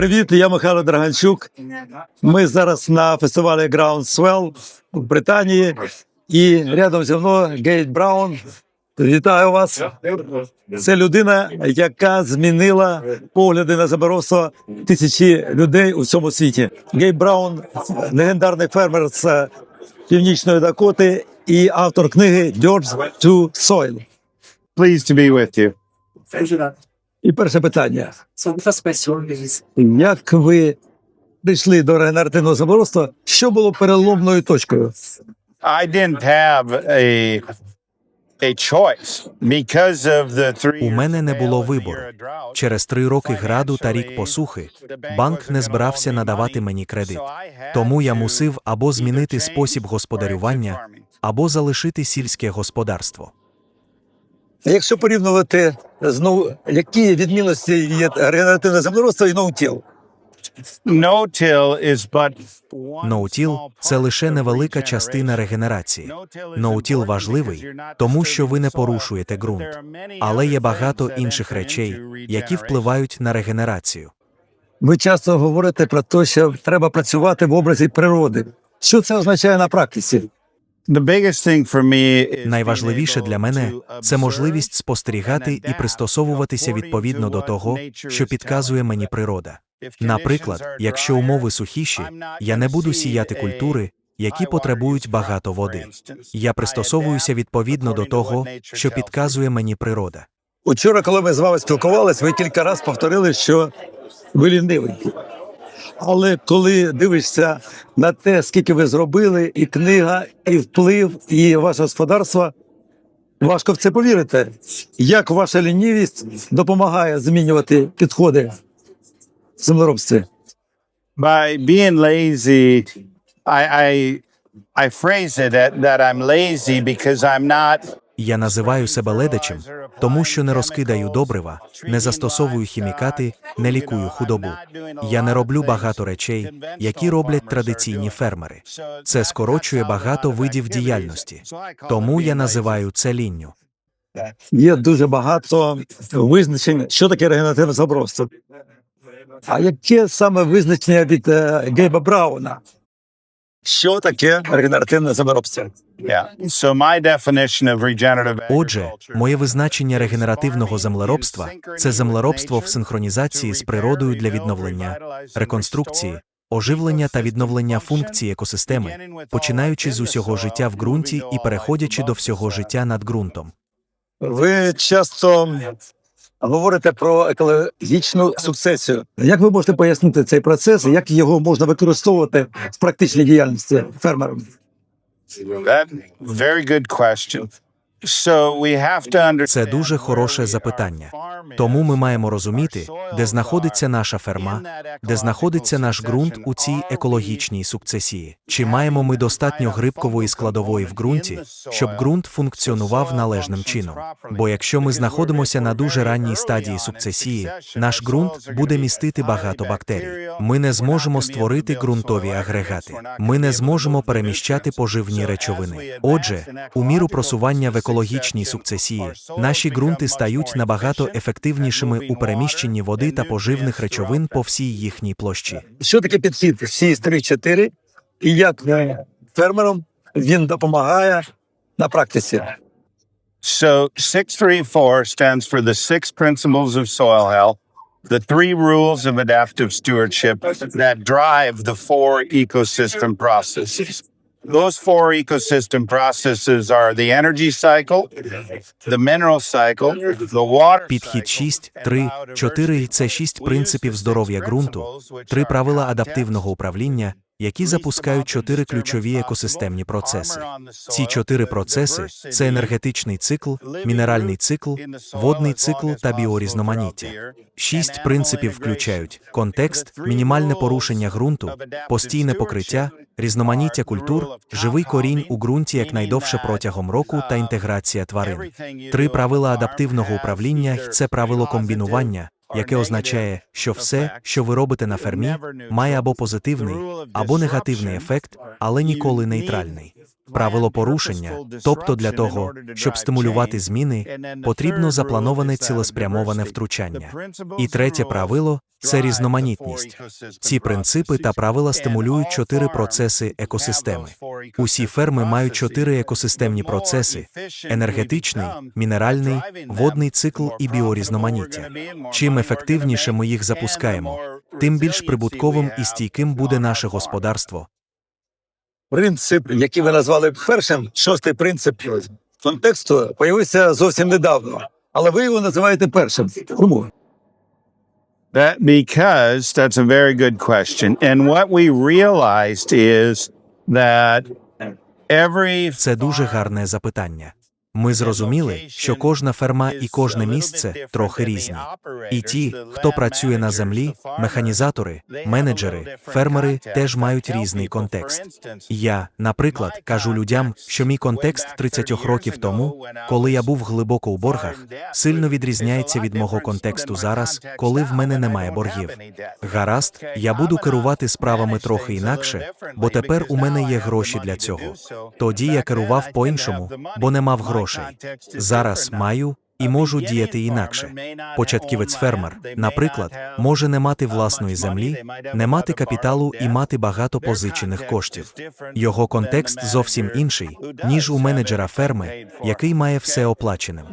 Привіт, я Михайло Драганчук. Ми зараз на фестивалі Groundswell в Британії. І рядом зі мною Гейт Браун. Вітаю вас. Це людина, яка змінила погляди на заборонство тисячі людей у всьому світі. Гейт Браун легендарний фермер з Північної Дакоти і автор книги George to Soil. Pleased to be with you. І перше питання: як ви прийшли до регенеративного заборонства? Що було переломною точкою? I didn't have a a choice because of the three У мене не було вибору. Через три роки граду та рік посухи банк не збирався надавати мені кредит. Тому я мусив або змінити спосіб господарювання, або залишити сільське господарство. Якщо порівнювати знову, які відмінності є регенеративне землеробство і ноутіл? No-till is Ноутіл це лише невелика частина регенерації. Ноутіл важливий, тому що ви не порушуєте ґрунт. Але є багато інших речей, які впливають на регенерацію. Ви часто говорите про те, що треба працювати в образі природи. Що це означає на практиці? Найважливіше для мене це можливість спостерігати і пристосовуватися відповідно до того, що підказує мені природа. Наприклад, якщо умови сухіші, я не буду сіяти культури, які потребують багато води. Я пристосовуюся відповідно до того, що підказує мені природа. Учора, коли ми з вами спілкувалися, ви кілька разів повторили, що ви лінивий. Але коли дивишся на те, скільки ви зробили, і книга, і вплив, і ваше господарство, важко в це повірити. Як ваша лінівість допомагає змінювати підходи в землеробстві? By being lazy, I I, I phrase it that, that I'm lazy because I'm not Я називаю себе ледачем, тому що не розкидаю добрива, не застосовую хімікати, не лікую худобу. Я не роблю багато речей, які роблять традиційні фермери. Це скорочує багато видів діяльності. Тому я називаю це лінню. Є дуже багато визначень, що таке регенеративне забродство. А яке саме визначення від е, Гейба Брауна? Що таке регенеративне землеробство? Отже, моє визначення регенеративного землеробства це землеробство в синхронізації з природою для відновлення, реконструкції, оживлення та відновлення функцій екосистеми, починаючи з усього життя в ґрунті і переходячи до всього життя над ґрунтом. Ви часто говорите про екологічну сукцесію. Як ви можете пояснити цей процес, і як його можна використовувати в практичній діяльності фермерам? Very good question. Це дуже хороше запитання. Тому ми маємо розуміти, де знаходиться наша ферма, де знаходиться наш ґрунт у цій екологічній сукцесії. Чи маємо ми достатньо грибкової складової в ґрунті, щоб ґрунт функціонував належним чином? Бо якщо ми знаходимося на дуже ранній стадії сукцесії, наш ґрунт буде містити багато бактерій. Ми не зможемо створити ґрунтові агрегати. Ми не зможемо переміщати поживні речовини. Отже, у міру просування в екологічній сукцесії, наші ґрунти стають набагато ефективнішими у переміщенні води та поживних речовин по всій їхній площі. Що таке підхід 6-3-4 і як фермерам він допомагає на практиці? So 634 stands for the six principles of soil health, the three rules of adaptive stewardship that drive the four ecosystem processes. Those four ecosystem processes are the energy cycle, the mineral cycle, the water Підхід 6, 3, 4 biodiversity. – це шість принципів здоров'я ґрунту, три правила адаптивного управління, які запускають чотири ключові екосистемні процеси. Ці чотири процеси це енергетичний цикл, мінеральний цикл, водний цикл та біорізноманіття. Шість принципів включають контекст, мінімальне порушення ґрунту, постійне покриття, різноманіття культур, живий корінь у ґрунті якнайдовше протягом року та інтеграція тварин. Три правила адаптивного управління – це правило комбінування, яке означає, що все, що ви робите на фермі, має або позитивний, або негативний ефект, але ніколи нейтральний. Правило порушення, тобто для того, щоб стимулювати зміни, потрібно заплановане цілеспрямоване втручання. І третє правило це різноманітність. Ці принципи та правила стимулюють чотири процеси екосистеми. Усі ферми мають чотири екосистемні процеси: енергетичний, мінеральний, водний цикл і біорізноманіття. Чим ефективніше ми їх запускаємо, тим більш прибутковим і стійким буде наше господарство. Принцип, який ви назвали першим, шостий принцип контексту, появився зовсім недавно. Але ви його називаєте першим. Чому? That because that's a very good question. And what we realized is that every Це дуже гарне запитання. Ми зрозуміли, що кожна ферма і кожне місце трохи різні. І ті, хто працює на землі, механізатори, менеджери, фермери теж мають різний контекст. Я, наприклад, кажу людям, що мій контекст 30 років тому, коли я був глибоко у боргах, сильно відрізняється від мого контексту зараз, коли в мене немає боргів. Гаразд, я буду керувати справами трохи інакше, бо тепер у мене є гроші для цього. Тоді я керував по-іншому, бо не мав грошей. Зараз маю і можу діяти інакше. Початківець фермер, наприклад, може не мати власної землі, не мати капіталу і мати багато позичених коштів. Його контекст зовсім інший, ніж у менеджера ферми, який має все оплаченим.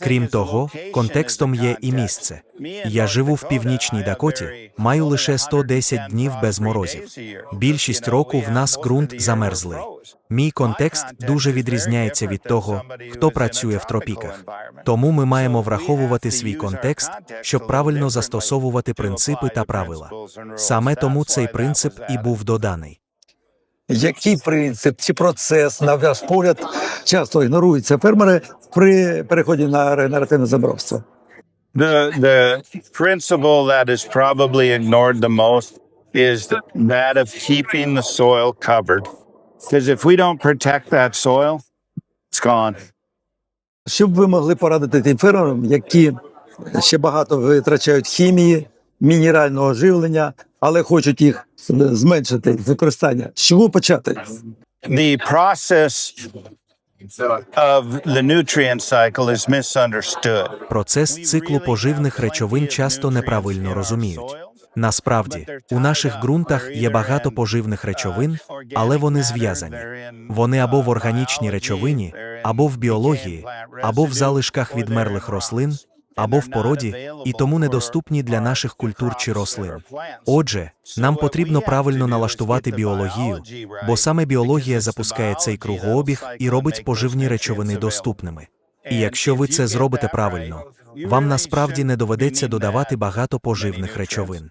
Крім того, контекстом є і місце. Я живу в північній Дакоті, маю лише 110 днів без морозів. Більшість року в нас ґрунт замерзлий. Мій контекст дуже відрізняється від того, хто працює в тропіках. Тому ми маємо враховувати свій контекст, щоб правильно застосовувати принципи та правила. Саме тому цей принцип і був доданий. Який принцип чи процес, на ваш погляд, часто ігноруються фермери при переході на регенеративне заборовство? the the principle that is probably ignored the most is that of keeping the soil covered. Because if we don't protect that soil, it's gone. Що б ви могли порадити тим фермерам, які ще багато витрачають хімії, мінерального живлення, але хочуть їх зменшити використання? З чого почати? The process of the nutrient cycle is misunderstood. Процес циклу поживних речовин часто неправильно розуміють. Насправді, у наших ґрунтах є багато поживних речовин, але вони зв'язані. Вони або в органічній речовині, або в біології, або в залишках відмерлих рослин, або в породі, і тому недоступні для наших культур чи рослин. Отже, нам потрібно правильно налаштувати біологію, бо саме біологія запускає цей кругообіг і робить поживні речовини доступними. І якщо ви це зробите правильно, вам насправді не доведеться додавати багато поживних речовин.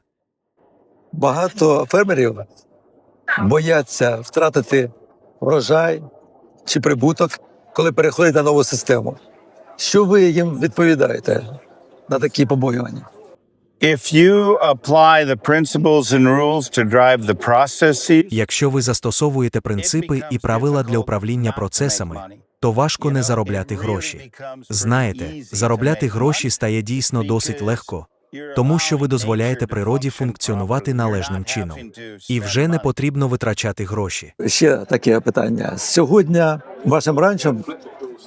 Багато фермерів бояться втратити врожай чи прибуток, коли переходять на нову систему. Що ви їм відповідаєте на такі побоювання? If you apply the principles and rules to drive the processes, Якщо ви застосовуєте принципи і правила для управління процесами, то важко не заробляти гроші. Знаєте, заробляти гроші стає дійсно досить легко, тому що ви дозволяєте природі функціонувати належним чином. І вже не потрібно витрачати гроші. Ще таке питання. Сьогодні вашим ранчом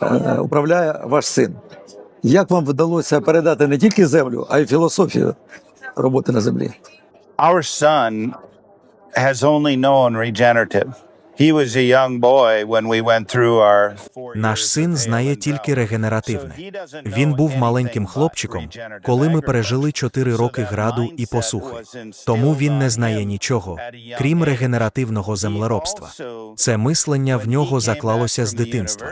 е, управляє ваш син. Як вам вдалося передати не тільки землю, а й філософію роботи на землі? our son has only known regenerative. Наш син знає тільки регенеративне. Він був маленьким хлопчиком, коли ми пережили чотири роки граду і посухи. Тому він не знає нічого, крім регенеративного землеробства. Це мислення в нього заклалося з дитинства.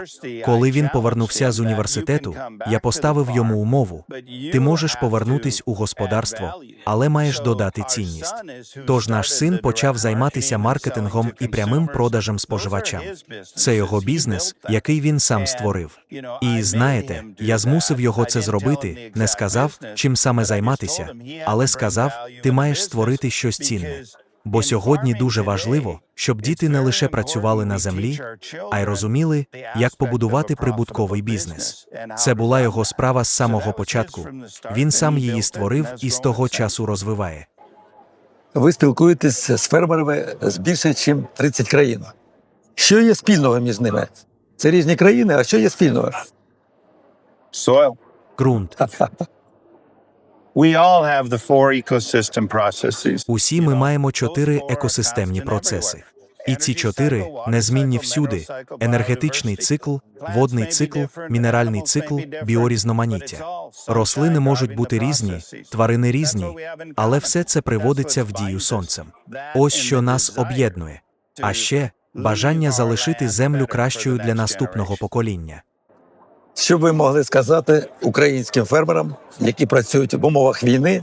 Коли він повернувся з університету, я поставив йому умову: ти можеш повернутись у господарство, але маєш додати цінність. Тож наш син почав займатися маркетингом і прямим продажем споживачам. Це його бізнес, який він сам створив. І знаєте, я змусив його це зробити, не сказав, чим саме займатися, але сказав, ти маєш створити щось цінне. Бо сьогодні дуже важливо, щоб діти не лише працювали на землі, а й розуміли, як побудувати прибутковий бізнес. Це була його справа з самого початку. Він сам її створив і з того часу розвиває. Ви спілкуєтесь з фермерами з більше, ніж 30 країн. Що є спільного між ними? Це різні країни, а що є спільного? Soil. Ґрунт. We all have the four ecosystem processes. Усі ми маємо чотири екосистемні процеси. І ці чотири незмінні всюди: енергетичний цикл, водний цикл, мінеральний цикл, біорізноманіття. Рослини можуть бути різні, тварини різні, але все це приводиться в дію сонцем. Ось що нас об'єднує. А ще бажання залишити землю кращою для наступного покоління. Що ви могли сказати українським фермерам, які працюють в умовах війни,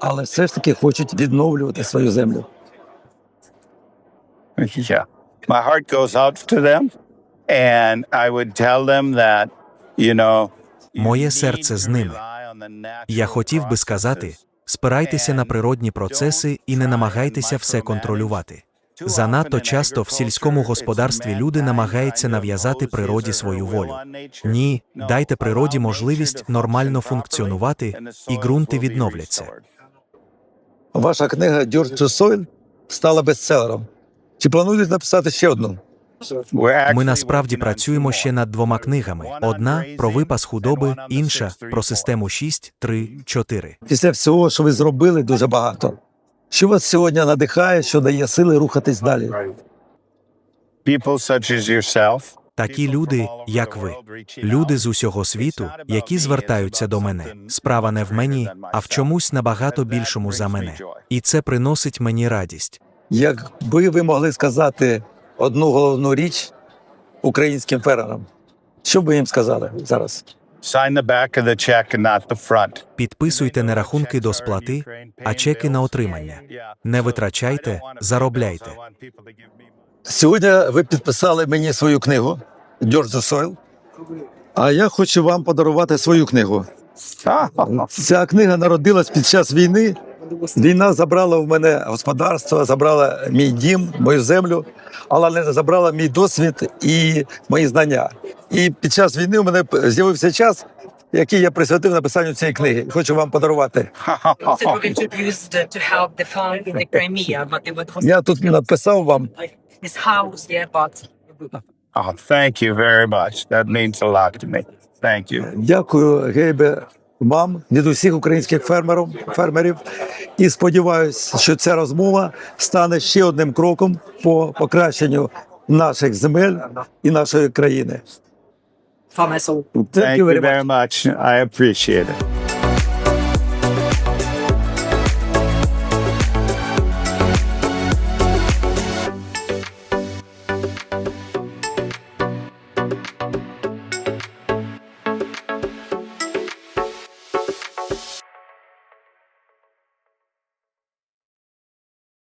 але все ж таки хочуть відновлювати свою землю? Yeah. My heart goes out to them. And I would tell them that, you know, Моє серце з ними. rely on the natural Я хотів би сказати: спирайтеся на природні процеси і не намагайтеся все контролювати. Занадто часто в сільському господарстві люди намагаються нав'язати природі свою волю. Ні, дайте природі можливість нормально функціонувати, і ґрунти відновляться. Ваша книга «Dirt to Soil» стала бестселером. Чи плануєте написати ще одну? Ми насправді працюємо ще над двома книгами: одна про випас худоби, інша про систему 6, 3, 4. Після всього, що ви зробили, дуже багато. Що вас сьогодні надихає, що дає сили рухатись далі? Такі люди, як ви, люди з усього світу, які звертаються до мене. Справа не в мені, а в чомусь набагато більшому за мене. І це приносить мені радість. Якби ви могли сказати одну головну річ українським фермерам, що б ви їм сказали зараз? Sign the back of the check and not the front. Підписуйте не рахунки до сплати, а чеки на отримання. Не витрачайте, заробляйте. Сьогодні ви підписали мені свою книгу «Dirt to Soil», а я хочу вам подарувати свою книгу. Ця книга народилась під час війни. Війна забрала в мене господарство, забрала мій дім, мою землю, але не забрала мій досвід і мої знання. І під час війни у мене з'явився час, який я присвятив написанню цієї книги. Хочу вам подарувати. Was Я тут написав вам. Oh, thank you very much. That means a lot to me. Thank you. Дякую, Гейбе, вам від усіх українських фермерів, фермерів. І сподіваюся, що ця розмова стане ще одним кроком по покращенню наших земель і нашої країни. Thank you very much. I appreciate it.